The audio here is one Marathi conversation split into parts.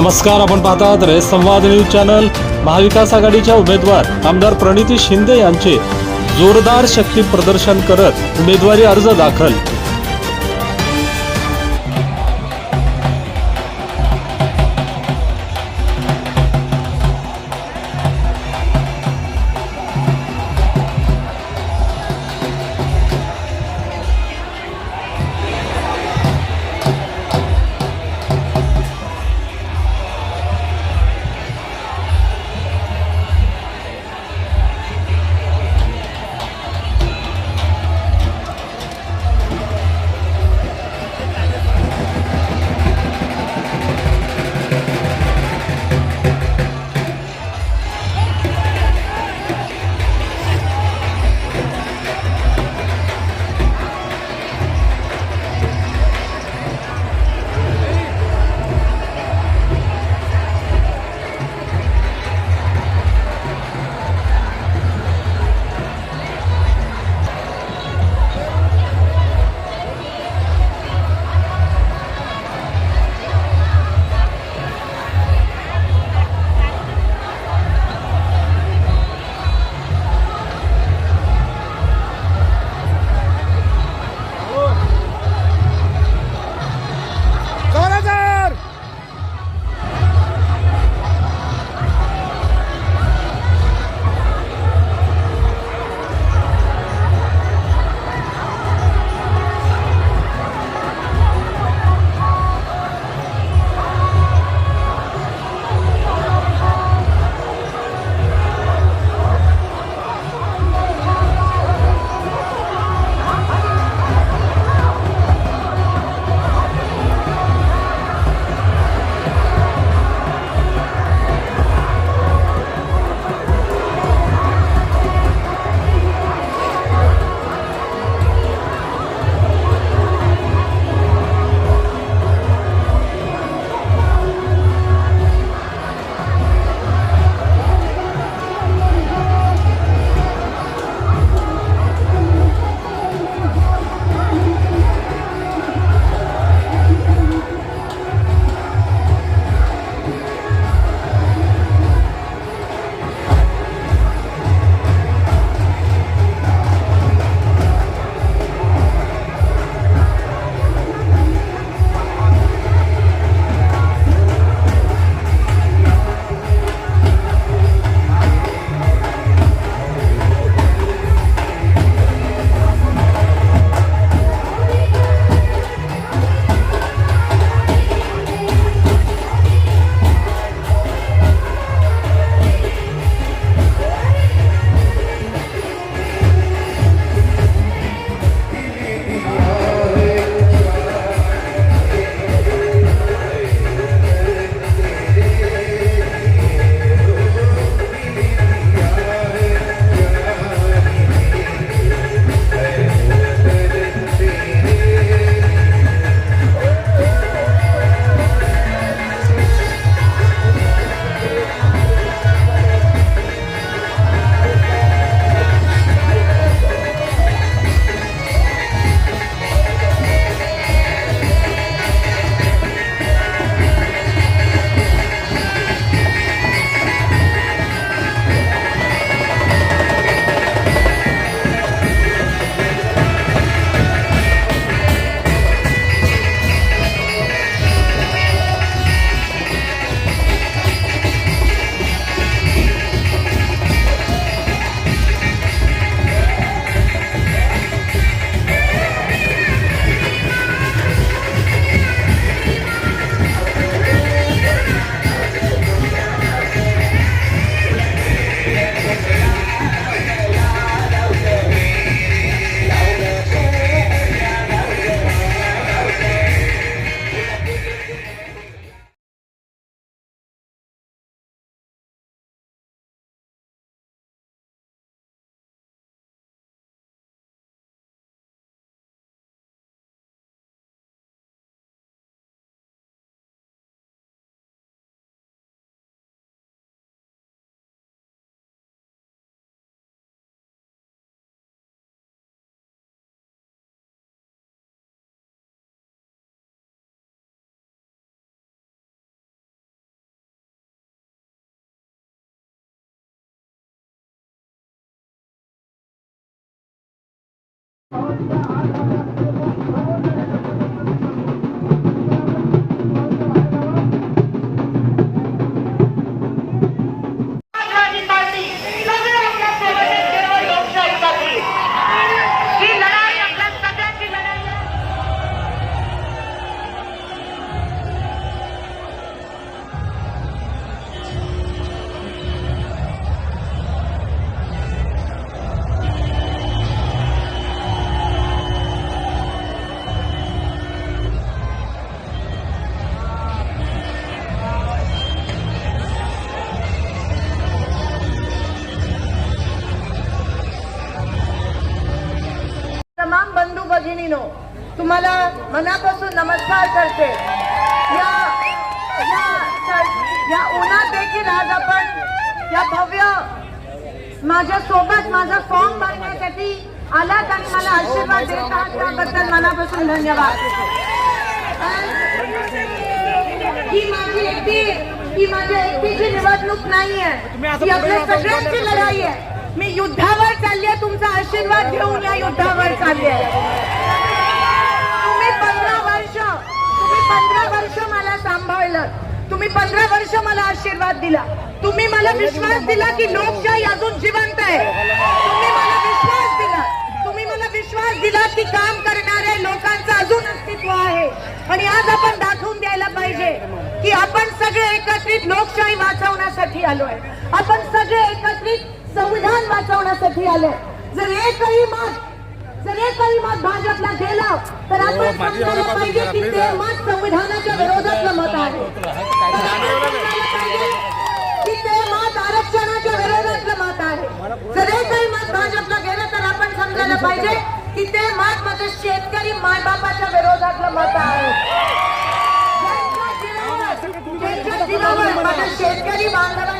नमस्कार आपण पाहतात रे संवाद न्यूज चॅनल. महाविकास आघाडीच्या उमेदवार आमदार प्रणिती शिंदे यांचे जोरदार शक्ती प्रदर्शन करत उमेदवारी अर्ज दाखल. समाजवादी तुम्हाला मनापासून नमस्कार करते. या या या उन्हात देखील आज आपण या भव्य माझ्या सोबत माझा फॉर्म भरण्यासाठी आलात आणि मला आशीर्वाद देत आहात. त्याबद्दल मनापासून धन्यवाद. ही माझी एकटी ही माझ्या एकटीची निवडणूक नाहीये. ही आपल्या सगळ्यांची लढाई आहे. मी युद्धावर चालली आहे तुमचा आशीर्वाद घेऊन या युद्धावर चालली आहे तुम्ही पंधरा वर्ष तुम्ही पंधरा वर्ष मला सांभाळलं. तुम्ही पंधरा वर्ष मला आशीर्वाद दिला. तुम्ही मला विश्वास दिला की लोकशाही अजून जिवंत आहे. तुम्ही मला विश्वास दिला. तुम्ही मला विश्वास दिला की काम करणाऱ्या लोकांचं अजून अस्तित्व आहे. आणि आज आपण दाखवून द्यायला पाहिजे की आपण सगळे एकत्रित लोकशाही वाचवण्यासाठी आलोय आपण सगळे एकत्रित संविधान वाचवण्यासाठी आलोय जर एकही मत जर एकही मत भाजपला गेलं तर आपण समजायला पाहिजे की ते मत संविधानाच्या विरोधातलं मत आहे की ते मत आरक्षणाच्या विरोधातलं मत आहे जर एकही मत भाजपला गेलं तर आपण समजायला पाहिजे की ते मत म्हणजे शेतकरी मायबापाच्या विरोधातलं मत आहे शेतकरी बांधवांच्या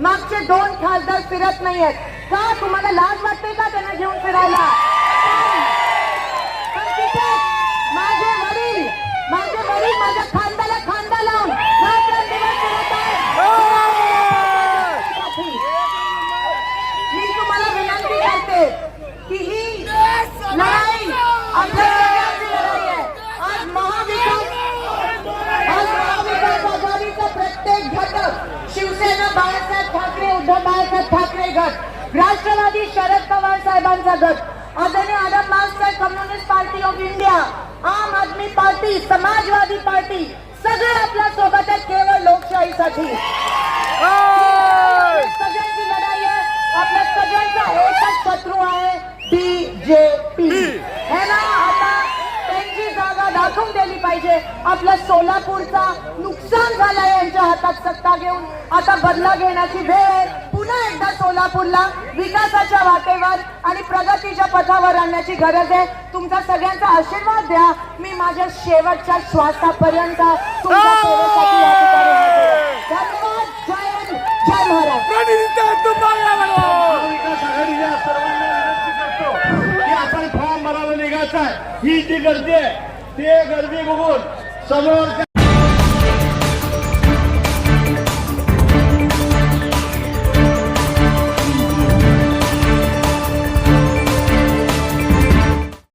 मागचे दोन खासदार फिरत नाहीयेत. का? तुम्हाला लाज वाटते का त्यांना घेऊन फिरायला पण तिथे माझे वडील माझे वडील माझ्या खांद्याला खांदा लावून रात्रंदिवस फिरत आहेत. मी तुम्हाला विनंती करते की ही लढाई आपल्या सगळ्यांची लढाई आहे आज महाविकास आज महाविकास आघाडीचा प्रत्येक घटक शिवसेना बाळासाहेब ठाकरे उद्धव बाळासाहेब ठाकरे गट राष्ट्रवादी शरद पवार साहेबांचा गट आदरणीय Adam master communist party of India Aam Aadmi party Samajwadi party सगळे आपल्यासोबत आहेत केवळ लोकशाहीसाठी सगळ्यांची लढाई आहे आपल्या सगळ्यांचा एकच शत्रू आहे बीजेपी है ना आता त्यांची जागा दाखवून दिली आपल्या सोलापूरचा नुकसान झालंय यांच्या हातात सत्ता घेऊन. आता बदला घेण्याची वेळ आहे. पुन्हा एकदा सोलापूरला विकासाच्या वाटेवर आणि प्रगतीच्या पथावर आणण्याची गरज आहे. तुमचा सगळ्यांचा आशीर्वाद द्या. मी माझ्या शेवटच्या श्वासापर्यंत जय महाराज आपण फॉर्म भरायला निघायचं आहे. ही जी गर्दी आहे ते गर्दी बघून Somos